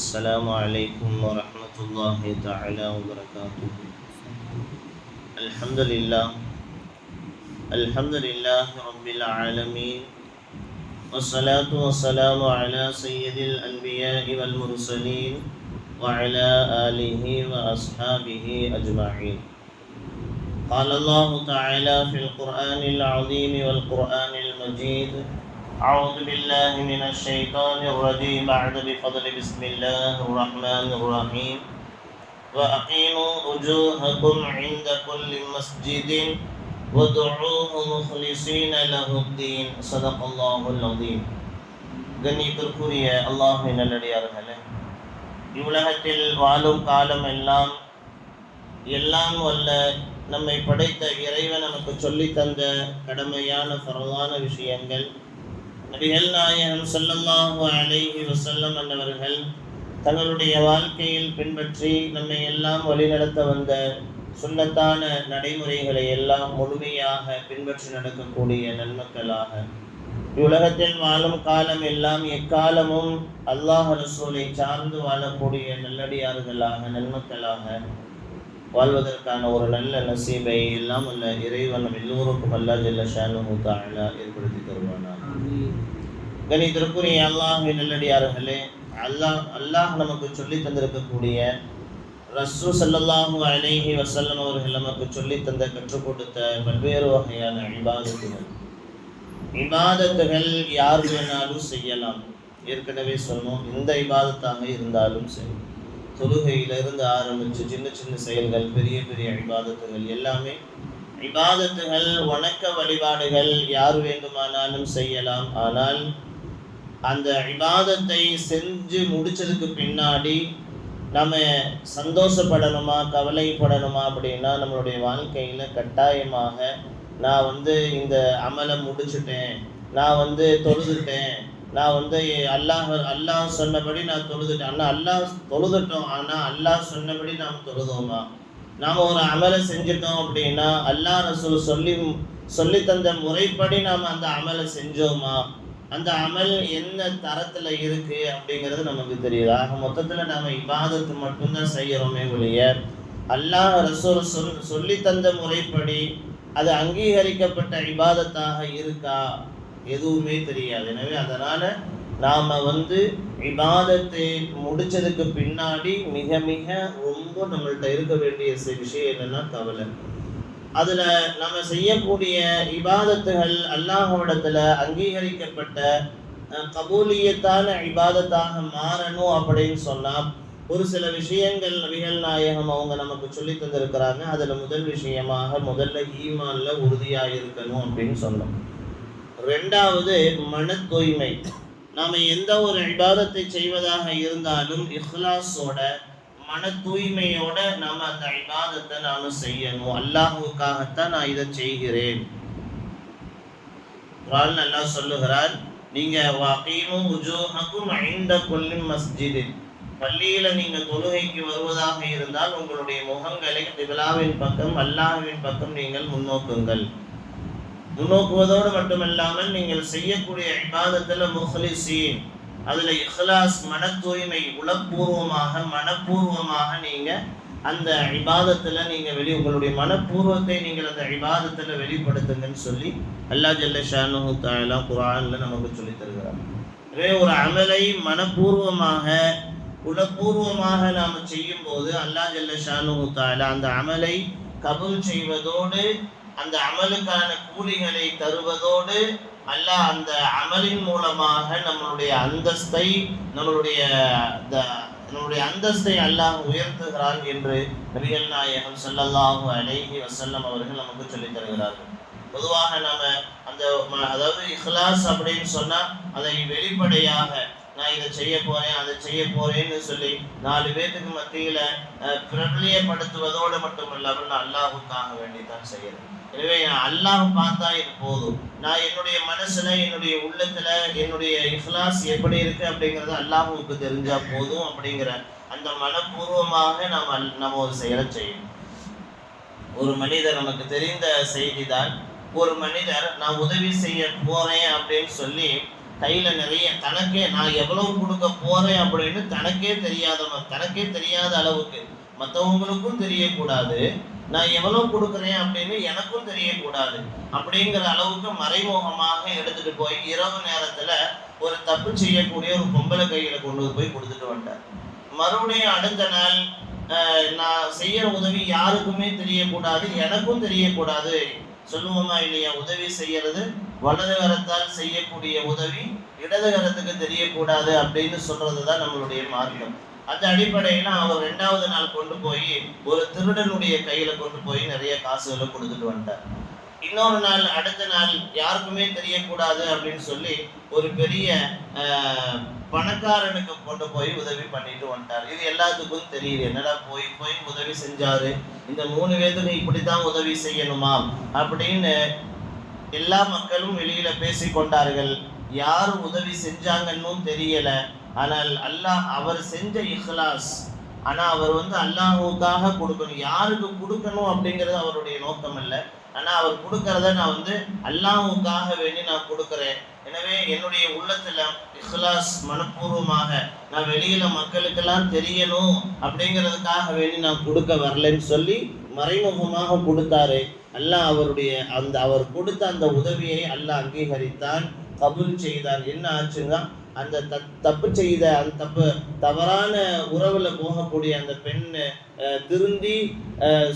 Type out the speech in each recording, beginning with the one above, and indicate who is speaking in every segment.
Speaker 1: السلام عليكم ورحمة الله تعالى وبركاته. الحمد لله. الحمد لله رب العالمين. والصلاة والسلام على سيد الأنبياء والمرسلين وعلى آله وأصحابه أجمعين. قال الله تعالى في القرآن العظيم والقرآن المجيد أعوذ بالله من الشيطان الرجيم بعد بفضل بسم الله الرحمن الرحيم وأقيموا وجوهكم عند كل مسجد وادعوه مخلصين له الدين صدق الله العظيم கண்ணியத்திற்குரிய அல்லாஹின் நல்லடியார்களே இவ்வுலகத்தில் வாழும் காலம் எல்லாம் எல்லாம் வல்ல நம்மை படைத்த இறைவன் நமக்கு சொல்லித் தந்த கடமையான பரவான விஷயங்கள் நபிகள் நாயகம் சொல்லமாகோ அலைஹி வசல்லம் அன்னவர்கள் தங்களுடைய வாழ்க்கையில் பின்பற்றி நம்மை எல்லாம் வழிநடத்த வந்த சுண்ணத்தான நடைமுறைகளை எல்லாம் முழுமையாக பின்பற்றி நடக்கக்கூடிய நன்மக்களாக. இவ்வுலகத்தில் வாழும் காலம் எல்லாம் எக்காலமும் அல்லாஹ் ரசூலை சார்ந்து வாழக்கூடிய நல்லடியார்களாக நன்மக்களாக. வாழ்வதற்கான ஒரு நல்ல நசீபை எல்லாம் உள்ள இறைவன் நம் எல்லோருக்கும் அல்லா ஜல்ல ஷானு தாழா ஏற்படுத்தி தருவானா கணித்திற்குரிய அல்லாஹின் நல்லடியார்களே அல்லாஹ் அல்லாஹ் நமக்கு சொல்லி தந்திருக்கக்கூடிய ரசூ சல்லாஹு அலைஹி வசல்லம் அவர்கள் நமக்கு சொல்லி தந்த கற்றுக் கொடுத்த பல்வேறு வகையான இபாதத்துகள். இபாதத்துகள் யார் வேணாலும் செய்யலாம். ஏற்கனவே சொன்னோம் இந்த இபாதத்தாக இருந்தாலும் சரி. தொழுகையிலிருந்து ஆரம்பித்து சின்ன சின்ன செயல்கள் பெரிய பெரிய இபாதத்துகள் எல்லாமே. விவாதத்துகள் வணக்க வழிபாடுகள் யார் வேண்டுமானாலும் செய்யலாம். ஆனால் அந்த விவாதத்தை செஞ்சு முடிச்சதுக்கு பின்னாடி நம்ம சந்தோஷப்படணுமா கவலைப்படணுமா அப்படின்னா நம்மளுடைய வாழ்க்கையில் கட்டாயமாக நான் வந்து இந்த அமலை முடிச்சுட்டேன் நான் வந்து தொழுதுட்டேன் நான் வந்து அல்லாஹ் அல்லாஹ் சொன்னபடி நான் தொழுதுட்டேன். ஆனால் அல்லாஹ் தொழுதுட்டோம். ஆனால் அல்லாஹ் சொன்னபடி நாம் தொழுதோமா? நாம் ஒரு அமலை செஞ்சிட்டோம் அப்படின்னா அல்லாஹ் ரசூல் சொல்லி சொல்லி தந்த முறைப்படி நாம் அந்த அமலை செஞ்சோமா? அந்த அமல் என்ன தரத்தில் இருக்கு அப்படிங்கிறது நமக்கு தெரியுது. ஆக மொத்தத்தில் நாம் இபாதத்து மட்டும்தான் செய்கிறோமே ஒழிய அல்லாஹ் ரசூல் சொல் சொல்லி தந்த முறைப்படி அது அங்கீகரிக்கப்பட்ட இபாதத்தாக இருக்கா? எதுவுமே தெரியாது. எனவே அதனால் நாம் வந்து விவாதத்தை முடித்ததுக்கு பின்னாடி மிக மிக ரொம்ப நம்மள்கிட்ட இருக்க வேண்டிய விஷயம் என்னென்னா கவலை. அதில் நம்ம செய்யக்கூடிய இபாதத்துகள் அல்லாஹோடத்தில் அங்கீகரிக்கப்பட்ட கபூலியத்தான இபாதத்தாக மாறணும் அப்படின்னு சொன்னால் ஒரு சில விஷயங்கள் நபிகள் நாயகம் அவங்க நமக்கு சொல்லி தந்திருக்கிறாங்க. அதில் முதல் விஷயமாக முதல்ல ஈமானில் உறுதியாக இருக்கணும் அப்படின்னு சொன்னோம். ரெண்டாவது மன தூய்மை நாம் எந்த ஒரு இபாதத்தை செய்வதாக இருந்தாலும் இஹ்லாஸோட மன தூய்மையோட நாம் அந்த இபாதத்தை நாம் செய்யணும். அல்லாஹுக்காகத்தான் நான் இதை செய்கிறேன். குரான் நல்லா சொல்லுகிறார் நீங்க வாக்கீமும் உஜூஹக்கும் ஐந்த கொல்லின் மஸ்ஜிதில். பள்ளியில நீங்க தொழுகைக்கு வருவதாக இருந்தால் உங்களுடைய முகங்களை திவிழாவின் பக்கம் அல்லாஹுவின் பக்கம் நீங்கள் முன்னோக்குங்கள். முன்னோக்குவதோடு மட்டுமல்லாமல் நீங்கள் செய்யக்கூடிய இபாதத்தில் முஹ்லிசீன் அதில் இஹ்லாஸ் மன தூய்மை உளப்பூர்வமாக மனப்பூர்வமாக நீங்கள் அந்த இபாதத்தில் நீங்கள் வெளி உங்களுடைய மனப்பூர்வத்தை நீங்கள் அந்த இபாதத்தில் வெளிப்படுத்துங்கன்னு சொல்லி அல்லா ஜல்ல ஷானு தாலா குரானில் நமக்கு சொல்லி தருகிறார். எனவே ஒரு அமலை மனப்பூர்வமாக உளப்பூர்வமாக நாம் செய்யும் போது அல்லா ஜல்ல ஷானு தாலா அந்த அமலை கபூல் செய்வதோடு அந்த அமலுக்கான கூலிகளை தருவதோடு அல்லாஹ் அந்த அமலின் மூலமாக நம்மளுடைய அந்தஸ்தை நம்மளுடைய நம்மளுடைய அந்தஸ்தை அல்லாஹ் உயர்த்துகிறான் என்று நபிகள் நாயகம் சல்லல்லாஹு அலைஹி வசல்லம் அவர்கள் நமக்கு சொல்லித் தருகிறார்கள் பொதுவாக நம்ம அந்த அதாவது இஹ்லாஸ் அப்படின்னு சொன்னா அதை வெளிப்படையாக நான் இதை செய்ய போறேன் அதை செய்ய போறேன்னு சொல்லி நாலு பேத்துக்கு மத்தியில பிரபலியப்படுத்துவதோடு மட்டுமல்லாமல் நான் அல்லாஹுக்காக வேண்டிதான் செய்யறேன் எனவே அல்லாஹ் பார்த்தா இது போதும். நான் என்னுடைய மனசுல என்னுடைய உள்ளத்துல என்னுடைய இஃப்லாஸ் எப்படி இருக்கு அப்படிங்கறது அல்லாஹுக்கு தெரிஞ்சா போதும் அப்படிங்கிற அந்த மனப்பூர்வமாக நாம் அல் நம்ம ஒரு செயலை செய்யணும். ஒரு மனிதர் நமக்கு தெரிந்த செய்தி தான் ஒரு மனிதர் நான் உதவி செய்ய போறேன் அப்படின்னு சொல்லி கையில் நிறைய தனக்கே நான் எவ்வளவு கொடுக்க போகிறேன் அப்படின்னு தனக்கே தெரியாதவன் தனக்கே தெரியாத அளவுக்கு மற்றவங்களுக்கும் தெரியக்கூடாது. நான் எவ்வளோ கொடுக்குறேன் அப்படின்னு எனக்கும் தெரியக்கூடாது. அப்படிங்கிற அளவுக்கு மறைமுகமாக எடுத்துகிட்டு போய் இரவு நேரத்தில் ஒரு தப்பு செய்யக்கூடிய ஒரு பொம்பளை கையில் கொண்டு போய் கொடுத்துட்டு வந்தார். மறுபடியும் அடுத்த நாள் நான் செய்கிற உதவி யாருக்குமே தெரியக்கூடாது எனக்கும் தெரியக்கூடாது. சொல்லுவோமா இல்லையா? உதவி செய்யறது வலது கரத்தால் செய்யக்கூடிய உதவி இடது கரத்துக்கு தெரியக்கூடாது அப்படின்னு சொல்றது தான் நம்மளுடைய மார்க்கம். அந்த அடிப்படையில் அவர் ரெண்டாவது நாள் கொண்டு போய் ஒரு திருடனுடைய கையில கொண்டு போய் நிறைய காசுகளை கொடுத்துட்டு வந்தார் இன்னொரு நாள் அடுத்த நாள் யாருக்குமே தெரியக்கூடாது அப்படின்னு சொல்லி ஒரு பெரிய பணக்காரனுக்கு கொண்டு போய் உதவி பண்ணிட்டு வந்துட்டார். இது எல்லாத்துக்கும் தெரியுது. என்னடா போய் போய் உதவி செஞ்சாரு? இந்த மூணு பேருக்கு இப்படித்தான் உதவி செய்யணுமா? அப்படின்னு எல்லா மக்களும் வெளியில பேசி கொண்டார்கள். யார் உதவி செஞ்சாங்கன்னு தெரியல. ஆனால் அல்லாஹ் அவர் செஞ்ச இஹ்லாஸ் ஆனால் அவர் வந்து அல்லாஹுக்காக கொடுக்கணும். யாருக்கு கொடுக்கணும் அப்படிங்கிறது அவருடைய நோக்கம் இல்லை ஆனால் அவர் கொடுக்கறத நான் வந்து அல்லாஹுக்காக வேண்டி நான் கொடுக்குறேன். எனவே என்னுடைய உள்ளத்தில் இஹ்லாஸ் மனப்பூர்வமாக நான் வெளியில மக்களுக்கெல்லாம் தெரியணும் அப்படிங்கிறதுக்காக வேண்டி நான் கொடுக்க வரலன்னு சொல்லி மறைமுகமாக கொடுத்தாரு. அல்லாஹ் அவருடைய அந்த அவர் கொடுத்த அந்த உதவியை அல்லாஹ் அங்கீகரித்தான் கபுல் செய்தான் என்ன ஆச்சுன்னா அந்த தப்பு செய்த அந்த தப்பு தவறான உறவுல போகக்கூடிய அந்த பெண் திருந்தி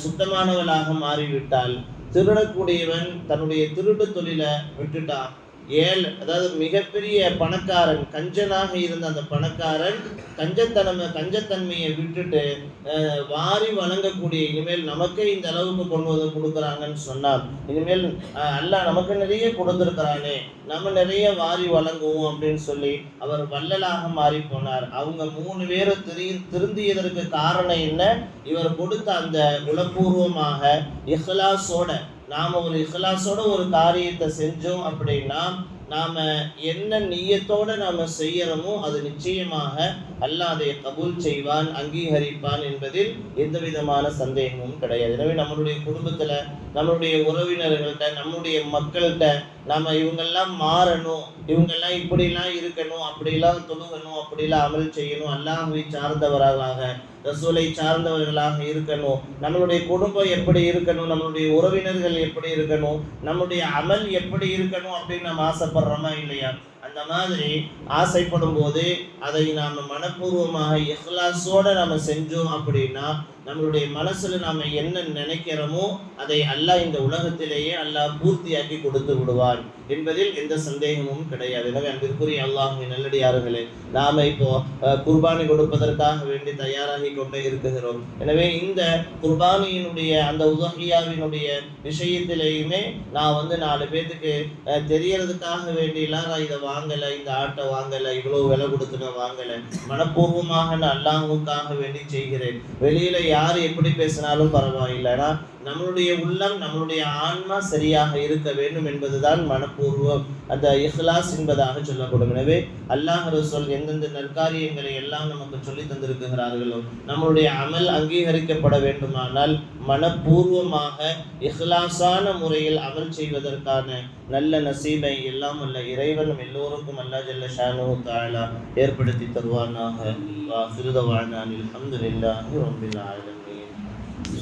Speaker 1: சுத்தமானவளாக மாறிவிட்டால் திருடக்கூடியவன் தன்னுடைய திருட்டு தொழிலை விட்டுட்டான். ஏழ் அதாவது மிகப்பெரிய பணக்காரன் கஞ்சனாக இருந்த அந்த பணக்காரன் கஞ்சத்தனமை கஞ்சத்தன்மையை விட்டுட்டு வாரி வழங்கக்கூடிய இனிமேல் நமக்கே இந்த அளவுக்கு கொண்டு வந்து கொடுக்குறாங்கன்னு சொன்னார் இனிமேல் அல்ல நமக்கு நிறைய கொடுத்துருக்கிறானே நம்ம நிறைய வாரி வழங்குவோம் அப்படின்னு சொல்லி அவர் வள்ளலாக மாறி போனார். அவங்க மூணு பேரும் திரு திருந்தியதற்கு காரணம் என்ன? இவர் கொடுத்த அந்த குலப்பூர்வமாக இஹ்லாஸோட நாம் ஒரு இஹ்லாஸோட ஒரு காரியத்தை செஞ்சோம் அப்படின்னா நாம் என்ன நீயத்தோடு நாம் செய்யறோமோ அது நிச்சயமாக அல்லாஹ் அதை கபூல் செய்வான் அங்கீகரிப்பான் என்பதில் எந்த விதமான சந்தேகமும் கிடையாது. எனவே நம்மளுடைய குடும்பத்தில் நம்மளுடைய உறவினர்கள்ட்ட நம்முடைய மக்கள்கிட்ட நம்ம இவங்கெல்லாம் மாறணும் இவங்கெல்லாம் இப்படிலாம் இருக்கணும் அப்படிலாம் தொழுகணும் அப்படிலாம் அமல் செய்யணும். அல்லாஹுவை சார்ந்தவர்களாக ரசூலை சார்ந்தவர்களாக இருக்கணும். நம்மளுடைய குடும்பம் எப்படி இருக்கணும் நம்மளுடைய உறவினர்கள் எப்படி இருக்கணும் நம்முடைய அமல் எப்படி இருக்கணும் அப்படின்னு நம்ம ஆசைப்படுறோமா இல்லையா? அந்த மாதிரி ஆசைப்படும் போது அதை நாம் மனப்பூர்வமாக இஹ்லாஸோடு நம்ம செஞ்சோம் அப்படின்னா நம்மளுடைய மனசுல நாம என்ன நினைக்கிறோமோ அதை அல்லாஹ் இந்த உலகத்திலேயே அல்லாஹ் பூர்த்தியாக்கி கொடுத்து விடுவார் என்பதில் எந்த சந்தேகமும் கிடையாது. எனவே அன்பிற்குரிய அல்லாஹுவின் நல்லடியார்களே நாம இப்போ குர்பானி கொடுப்பதற்காக வேண்டி தயாராகி கொண்டே இருக்குகிறோம் எனவே இந்த குர்பானியினுடைய அந்த உதகியாவினுடைய விஷயத்திலேயுமே நான் வந்து நாலு பேத்துக்கு தெரியறதுக்காக வேண்டியெல்லாம் நான் இதை வாங்கலை இந்த ஆட்டை வாங்கலை இவ்வளோ விலை கொடுத்து நான் வாங்கலை. மனப்பூர்வமாக நான் அல்லாஹுக்காக வேண்டி செய்கிறேன். வெளியில யார் எப்படி பேசினாலும் பரவாயில்லைனா நம்மளுடைய உள்ளம் நம்மளுடைய ஆன்மா சரியாக இருக்க வேண்டும் என்பதுதான் மனப்பூர்வம். அந்த இஹ்லாஸ் என்பதாக சொல்லப்படும். எனவே அல்லாஹ் ரசோல் எந்தெந்த நற்காரியங்களை எல்லாம் நமக்கு சொல்லி தந்திருக்கிறார்களோ நம்மளுடைய அமல் அங்கீகரிக்கப்பட வேண்டுமானால் மனப்பூர்வமாக இஹ்லாஸான முறையில் அமல் செய்வதற்கான நல்ல நசீபை எல்லாம் அல்ல இறைவனும் எல்லோருக்கும் அல்லா ஜல்ல ஷானு தாலா ஏற்படுத்தி தருவானாக.